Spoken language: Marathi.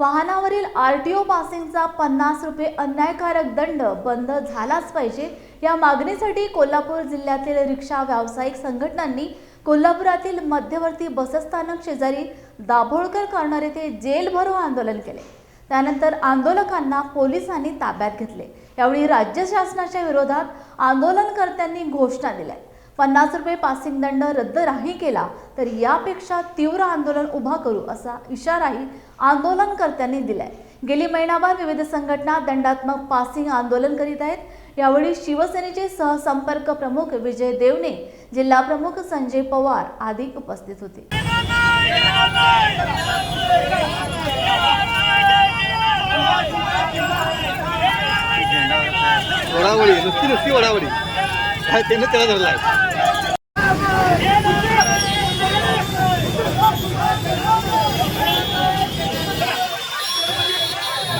वाहनावरील आर टी ओ पासिंगचा पन्नास रुपये अन्यायकारक दंड बंद झालाच पाहिजे. या मागणीसाठी कोल्हापूर जिल्ह्यातील रिक्षा व्यावसायिक संघटनांनी कोल्हापुरातील मध्यवर्ती बसस्थानक शेजारी दाभोळकर कॉर्नर येथे जेल भरो आंदोलन केले. त्यानंतर आंदोलकांना पोलिसांनी ताब्यात घेतले. यावेळी राज्य शासनाच्या विरोधात आंदोलनकर्त्यांनी घोषणा दिल्या. पन्नास रुपये पासिंग दंड रद्द नाही केला तर यापेक्षा तीव्र आंदोलन उभा करू असा इशाराही आंदोलनकर्त्यांनी दिलाय. गेली महिनाभर विविध संघटना दंडात्मक पासिंग आंदोलन करीत आहेत. यावेळी शिवसेनेचे सहसंपर्क प्रमुख विजय देवणे जिल्हा प्रमुख संजय पवार आदी उपस्थित होते. वडावडी नुसती नुसती वडावडी त्यानं त्याला धरलाय.